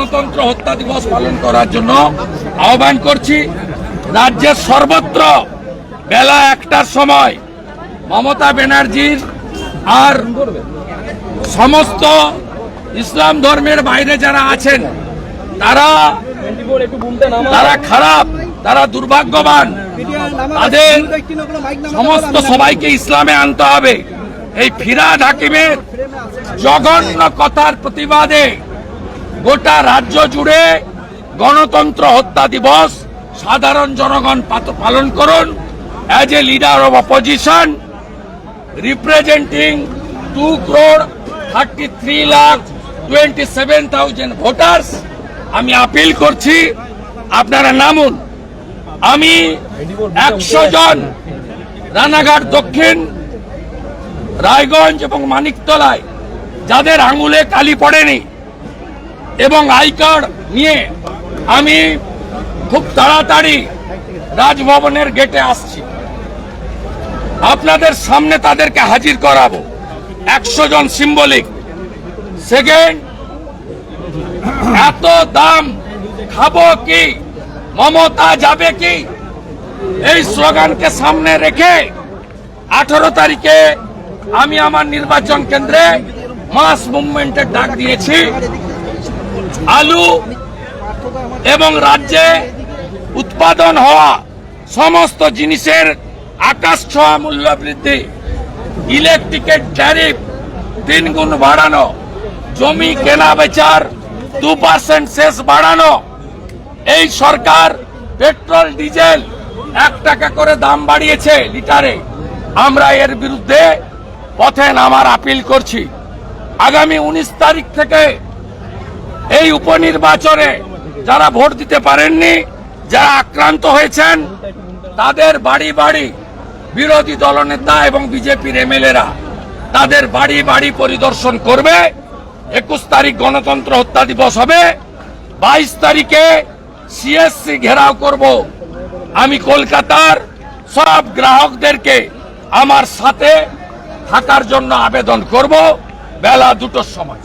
গণতন্ত্র হত্যা দিবস পালন করার জন্য আহ্বান করছি রাজ্যের সর্বত্র বেলা একটার সময় মমতা ব্যানার্জির আর সমস্ত ইসলাম ধর্মের বাইরে যারা আছেন, তারা তারা খারাপ, তারা দুর্ভাগ্যবান। তাদের সমস্ত সবাইকে ইসলামে আনতে হবে। এই ফিরাদ হাকিমের জঘন্য কথার প্রতিবাদে গোটা রাজ্য জুড়ে গণতন্ত্র হত্যা দিবস সাধারণ জনগণ পালন করুন। As a leader of opposition representing two crore thirty three lakh twenty seven thousand voters আমি আপিল করছি, আপনারা নামুন। আমি একশো জন রানাঘাট দক্ষিণ, রায়গঞ্জ এবং মানিকতলায়, যাদের আঙুলে কালি পড়েনি এবং আই কার্ড নিয়ে আমি খুব তাড়াতাড়ি রাজভবনের গেটে আসছি। আপনাদের সামনে তাদেরকে হাজির করাবো। একশো জন সিম্বলিক। সেকেন্ড, এত দাম খাব কি? মমতা যাবে কি? এই স্লোগানকে সামনে রেখে আঠারো তারিখে আমি আমার নির্বাচন কেন্দ্রে মাস মুভমেন্টের ডাক দিয়েছি। আলু এবং রাজ্যে উৎপাদন হওয়া সমস্ত জিনিসের আকাশ ছোঁয়া মূল্য বৃদ্ধি। ইলেকট্রিকের ট্যারিফ তিন গুণ বাড়ানো, জমি কেনা বেচার দু পার্সেন্ট শেষ বাড়ানো। এই সরকার পেট্রোল, ডিজেল এক টাকা করে দাম বাড়িয়েছে লিটারে। আমরা এর বিরুদ্ধে পথে নামার আপিল করছি। আগামী উনিশ তারিখ থেকে এই উপনির্বাচনে যারা ভোট দিতে পারেননি, যারা আক্রান্ত হয়েছেন, তাদের বাড়ি বাড়ি বিরোধী দলনেতা এবং বিজেপির এমএলএরা তাদের বাড়ি বাড়ি পরিদর্শন করবে। একুশ তারিখ গণতন্ত্র হত্যা দিবস হবে। বাইশ তারিখে সিএসসি ঘেরাও করব। আমি কলকাতার সব গ্রাহকদেরকে আমার সাথে থাকার জন্য আবেদন করব। বেলা দুটোর সময়।